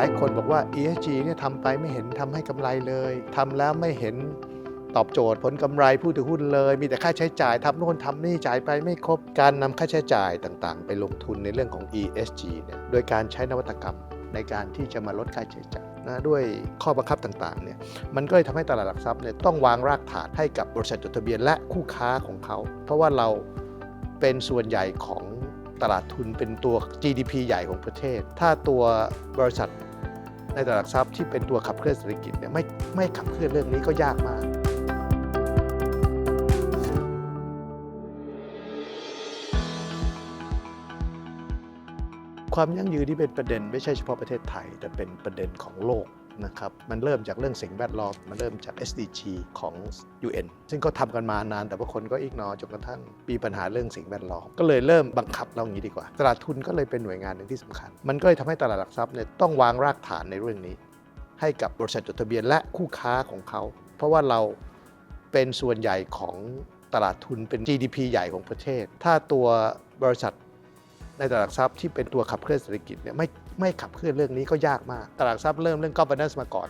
หลายคนบอกว่า ESG เนี่ยทำไปไม่เห็นทำให้กำไรเลยทำแล้วไม่เห็นตอบโจทย์ผลกำไรผู้ถือหุ้นเลย มีแต่ค่าใช้จ่ายทำโน่นทำนี่จ่ายไปไม่ครบการนำค่าใช้จ่ายต่างๆ ไปลงทุนในเรื่องของ ESG เนี่ยโดยการใช้นวัตกรรมในการที่จะมาลดค่าใช้จ่ายนะด้วยข้อบังคับต่างๆเนี่ยมันก็เลยทำให้ตลาดหลักทรัพย์เนี่ยต้องวางรากฐานให้กับบริษัทจดทะเบียนและคู่ค้าของเขา เพราะว่าเราเป็นส่วนใหญ่ของตลาดทุนเป็นตัว GDP ใหญ่ของประเทศ ถ้าตัวบริษัท ในตลาดหลักทรัพย์ที่เป็นตัวขับเคลื่อนเศรษฐกิจเนี่ยไม่ไม่ขับเคลื่อนเรื่องนี้ก็ยากมากความยั่งยืนที่เป็นประเด็นไม่ใช่เฉพาะประเทศไทย แต่เป็นประเด็นของโลก นะครับมันเริ่มจากเรื่องสิ่งแวดล้อมมันเริ่มจาก SDG ของ UN ซึ่งก็ทำกันมานานแต่ว่าคนก็อีกนอจนกระทั่งมีปัญหาเรื่องสิ่งแวดล้อมก็เลยเริ่มบังคับเราอย่างนี้ดีกว่า ตลาดทุนก็เลยเป็นหน่วยงานหนึ่งที่สำคัญ มันก็เลยทำให้ตลาดหลักทรัพย์เนี่ยต้องวางรากฐานในเรื่องนี้ ให้กับบริษัทจดทะเบียนและคู่ค้าของเขา เพราะว่าเราเป็นส่วนใหญ่ของตลาดทุนเป็น GDP ใหญ่ของประเทศ ถ้าตัวบริษัทในตลาดทรัพย์ที่เป็นตัวขับเคลื่อนเศรษฐกิจเนี่ยไม่ ไม่ขับเคลื่อนเรื่องนี้ก็ยากมาก ตลาดทรัพย์เริ่มเรื่อง governance มาก่อน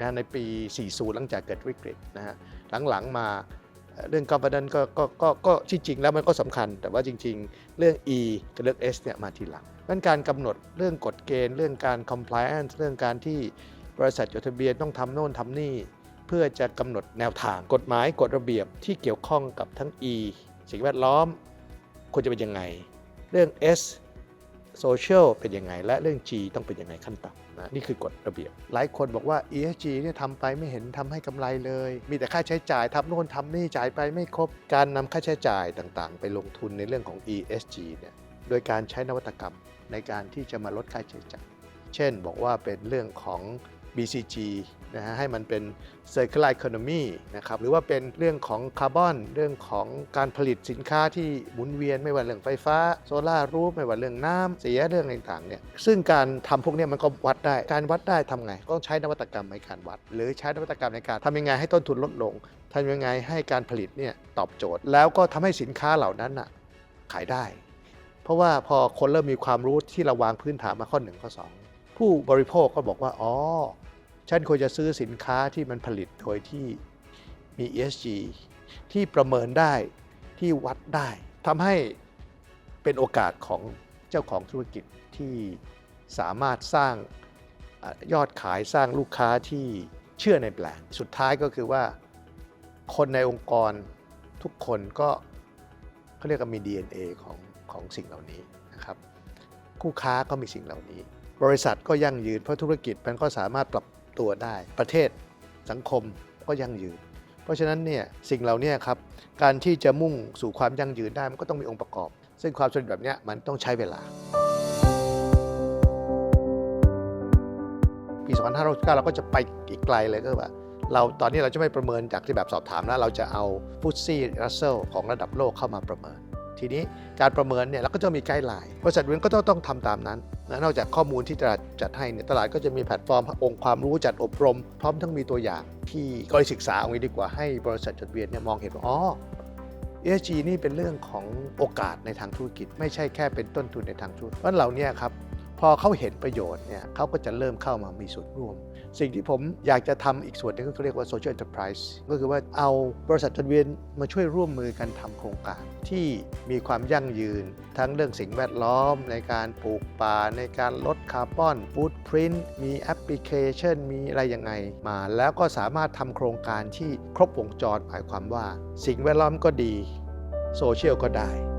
นะในปี 40 หลังจากเกิดวิกฤตนะฮะหลังๆมาเรื่อง governance ก็ก็ก็ก็ที่จริงแล้วมันก็สำคัญ แต่ว่าจริง ๆ เรื่อง E กับเรื่อง S เนี่ยมาทีหลังนั้นการกำหนดเรื่องกฎเกณฑ์ เรื่องการ compliance เรื่องการที่บริษัทจดทะเบียนต้องทำโน่นทำนี่ เพื่อจะกำหนดแนวทางกฎหมายกฎระเบียบที่เกี่ยวข้องกับทั้ง E สิ่งแวดล้อมควรจะเป็นยังไง เรื่อง S โซเชียลเป็นยังไง และเรื่อง G ต้องเป็นยังไงขั้นต่ำนะนี่คือกฎระเบียบ หลายคนบอกว่า ESG เนี่ยทำไปไม่เห็นทำให้กำไรเลย มีแต่ค่าใช้จ่ายทำโน่นทำนี่จ่ายไปไม่ครบ การนำค่าใช้จ่ายต่างๆ ไปลงทุนในเรื่องของ ESG เนี่ยโดยการใช้นวัตกรรมในการที่จะมาลดค่าใช้จ่าย เช่นบอกว่าเป็นเรื่องของ BCG นะฮะให้มันเป็น circular economy นะครับหรือว่าเป็นเรื่องของคาร์บอนเรื่องของการผลิตสินค้าที่หมุนเวียนไม่ว่าเรื่องไฟฟ้าโซลารูฟไม่ว่าเรื่องน้ำเสียเรื่องต่างๆเนี่ยซึ่งการทำพวกนี้มันก็วัดได้การวัดได้ทำไง ก็ต้องใช้นวัตกรรมในการวัด หรือใช้นวัตกรรมในการทำยังไงให้ต้นทุนลดลงทำยังไงให้การผลิตเนี่ยตอบโจทย์ แล้วก็ทำให้สินค้าเหล่านั้นน่ะขายได้ เพราะว่าพอคนเริ่มมีความรู้ที่เราวางพื้นฐานมาข้อหนึ่งข้อสองผู้บริโภคก็บอกว่าอ๋อ ฉันควรจะซื้อสินค้าที่มันผลิตโดยที่มี ESG ที่ประเมินได้ที่วัดได้ทำให้เป็นโอกาสของเจ้าของธุรกิจที่สามารถสร้างอยอดขายสร้างลูกค้าที่เชื่อในแบรนด์สุดท้ายก็คือว่าคนในองค์กรทุกคนก็เขาเรียกว่ามี DNA ของของสิ่งเหล่านี้นะครับคู่ค้าก็มีสิ่งเหล่านี้ บริษัทก็ยั่งยืนเพราะธุรกิจมันก็สามารถปรับ ตัวได้ ประเทศสังคมก็ยั่งยืน เพราะฉะนั้นเนี่ยสิ่งเหล่านี้ครับการที่จะมุ่งสู่ความยั่งยืนได้มันก็ต้องมีองค์ประกอบ ซึ่งความสำเร็จแบบนี้มันต้องใช้เวลา ปี 2569 เราก็จะไปอีกไกลเลยก็ว่าเราตอนนี้เราจะไม่ประเมินจากที่แบบสอบถามแล้วเราจะเอาฟุตซี่รัสเซลของระดับโลกเข้ามาประเมิน ทีนี้การประเมินเนี่ยเราก็จะมีไกด์ไลน์บริษัทเวนก็ต้องต้องทำตามนั้นนะนอกจากข้อมูลที่ตลาดจัดให้เนี่ยตลาดก็จะมีแพลตฟอร์ม องค์ความรู้จัดอบรม พร้อมทั้งมีตัวอย่างที่ก็เลยศึกษาเอางี้ดีกว่าให้บริษัทจดเบียนเนี่ยมองเห็นว่าอ๋อ ESG นี่เป็นเรื่องของโอกาสในทางธุรกิจ ไม่ใช่แค่เป็นต้นทุนในทางธุรกิจเพราะเหล่านี้ครับ พอเขาเห็นประโยชน์เนี่ยเขาก็จะเริ่มเข้ามามีส่วนร่วม สิ่งที่ผมอยากจะทำอีกส่วนนึงก็เรียกว่า social enterprise ก็คือว่าเอาบริษัทจดทะเบียนมาช่วยร่วมมือกันทำโครงการ ที่มีความยั่งยืน ทั้งเรื่องสิ่งแวดล้อม ในการปลูกป่า ในการลดคาร์บอนฟูดพริ้นมีแอปพลิเคชัน มีอะไรยังไงมา แล้วก็สามารถทำโครงการที่ครบวงจรหมายความว่า สิ่งแวดล้อมก็ดีโซเชียลก็ได้